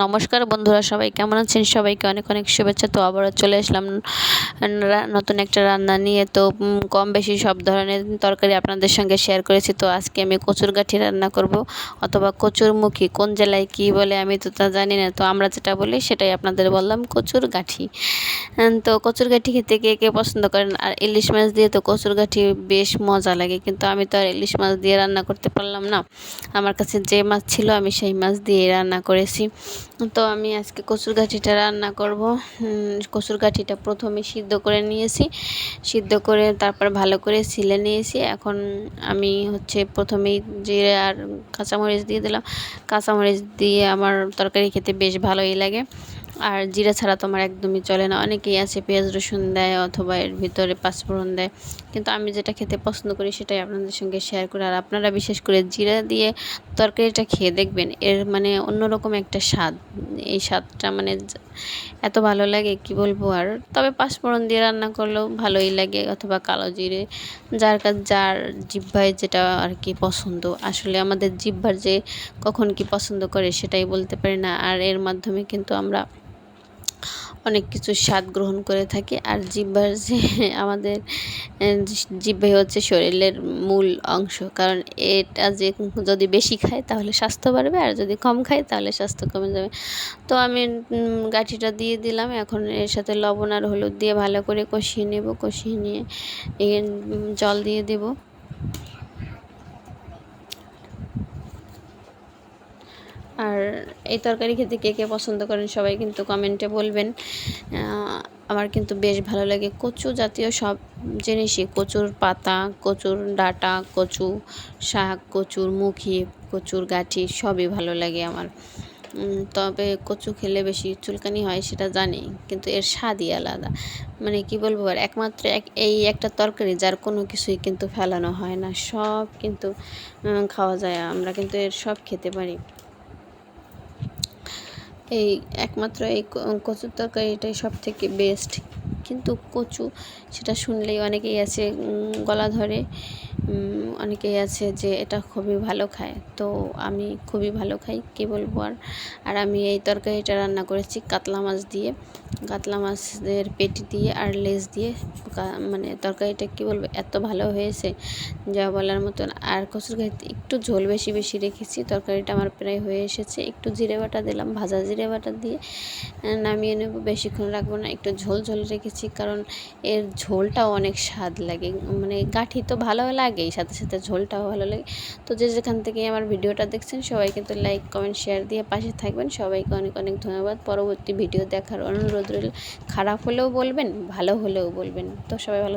নমস্কার বন্ধুরা, সবাই কেমন আছেন? সবাইকে অনেক অনেক শুভেচ্ছা। তো আবারও চলে আসলাম নতুন একটা রান্না নিয়ে। তো কম বেশি সব ধরনের তরকারি আপনাদের সঙ্গে শেয়ার করেছি। তো আজকে আমি কচুর গাঠি রান্না করব অথবা কচুর মুখী কোন জেলায় কী বলে আমি তো তা জানি না। তো আমরা যেটা বলি সেটাই আপনাদের বললাম কচুর গাঠি তো কচুর গাঠি খেতে কে কে পছন্দ করেন? আর ইলিশ মাছ দিয়ে তো কচুর গাঠি বেশ মজা লাগে, কিন্তু আমি তো আর ইলিশ মাছ দিয়ে রান্না করতে পারলাম না। আমার কাছে যে মাছ ছিল আমি সেই মাছ দিয়ে রান্না করেছি। তো আমি আজকে কচুর গাঠিটা রান্না করব। কচুর গাঠিটা প্রথমে সিদ্ধ করে নিয়েছি। সিদ্ধ করে তারপর ভালো করে সিলে নিয়েছি। এখন আমি হচ্ছে প্রথমেই জিরে আর কাঁচামরিচ দিয়ে দিলাম। কাঁচামরিচ দিয়ে আমার তরকারি খেতে বেশ ভালোই লাগে। আর জিরা ছাড়া তোমার একদমই চলে না। অনেকেই আছে পেঁয়াজ, রসুন দেয় অথবা এর ভিতরে পাঁচফোড়ন দেয়। কিন্তু আমি যেটা খেতে পছন্দ করি সেটাই আপনাদের সঙ্গে শেয়ার করি। আর আপনারা বিশেষ করে জিরা দিয়ে তরকারিটা খেয়ে দেখবেন, এর মানে অন্যরকম একটা স্বাদ। এই স্বাদটা মানে এত ভালো লাগে, কি বলব আর? তবে পাঁচফোড়ন দিয়ে রান্না করলেও ভালোই লাগে অথবা কালো জিরে, যার কাজ, যার জিহ্বায় যেটা আর কি পছন্দ। আসলে আমাদের জিহ্বার যে কখন কি পছন্দ করে সেটাই বলতে পারি না। আর এর মাধ্যমে কিন্তু আমরা অনেক কিছু স্বাদ গ্রহণ করে থাকি। আর জিহ্বার যে আমাদের জিহ্বাই হচ্ছে শরীরের মূল অংশ। কারণ এটা যে যদি বেশি খায় তাহলে স্বাস্থ্য বাড়বে, আর যদি কম খায় তাহলে স্বাস্থ্য কমে যাবে। তো আমি গাঠিটা দিয়ে দিলাম। এখন এর সাথে লবণ আর হলুদ দিয়ে ভালো করে কষিয়ে নেব। কষিয়ে নিয়ে জল দিয়ে দেবো। আর এই তরকারি খেতে কে কে পছন্দ করেন সবাই কিন্তু কমেন্টে বলবেন। আমার কিন্তু বেশ ভালো লাগে কচু জাতীয় সব জিনিসই। কচুর পাতা, কচুর ডাঁটা, কচু শাক, কচুর মুখি, কচুর গাঠি সবই ভালো লাগে আমার। তবে কচু খেলে বেশি চুলকানি হয় সেটা জানি, কিন্তু এর স্বাদই আলাদা। মানে কি বলব, আর একমাত্র এক, এই একটা তরকারি যার কোনো কিছুই কিন্তু ফেলানো হয় না। সব কিন্তু খাওয়া যায়, আমরা কিন্তু এর সব খেতে পারি। এই একমাত্র এই কচুর তরকারি এটাই সব থেকে বেস্ট কিন্তু কচু, সেটা শুনলেই অনেকেই আছে গলা ধরে। অনেকেই আছে যে এটা খুবই ভালো খায়। তো আমি খুবই ভালো খাই, কী বলব আর? আর আমি এই তরকারিটা রান্না করেছি কাতলা মাছ দিয়ে। কাতলা মাছের পেটি দিয়ে আর লেজ দিয়ে। মানে তরকারিটা কী বলব, এত ভালো হয়েছে যা বলার মতন। আর কচুর গাড়িতে একটু ঝোল বেশি বেশি রেখেছি। তরকারিটা আমার প্রায় হয়ে এসেছে। একটু জিরে বাটা দিলাম, ভাজা জিরে বাটা দিয়ে। নামিয়ে নেব, বেশিক্ষণ রাখব না, একটু ঝোল ঝোল রেখেছি। কারণ এর ঝোলটাও অনেক স্বাদ লাগে। মানে গাঠি তো ভালো লাগেই সাথে সাথে ঝোলটাও ভালো লাগে। তো যে যেখান থেকে আমার ভিডিওটা দেখছেন, সবাই কিন্তু লাইক কমেন্ট শেয়ার দিয়ে পাশে থাকবেন। সবাইকে অনেক অনেক ধন্যবাদ। পরবর্তী ভিডিও দেখার অনুরোধ রইল, খারাপ হলেও বলবেন, ভালো হলেও বলবেন। তো সবাই ভালো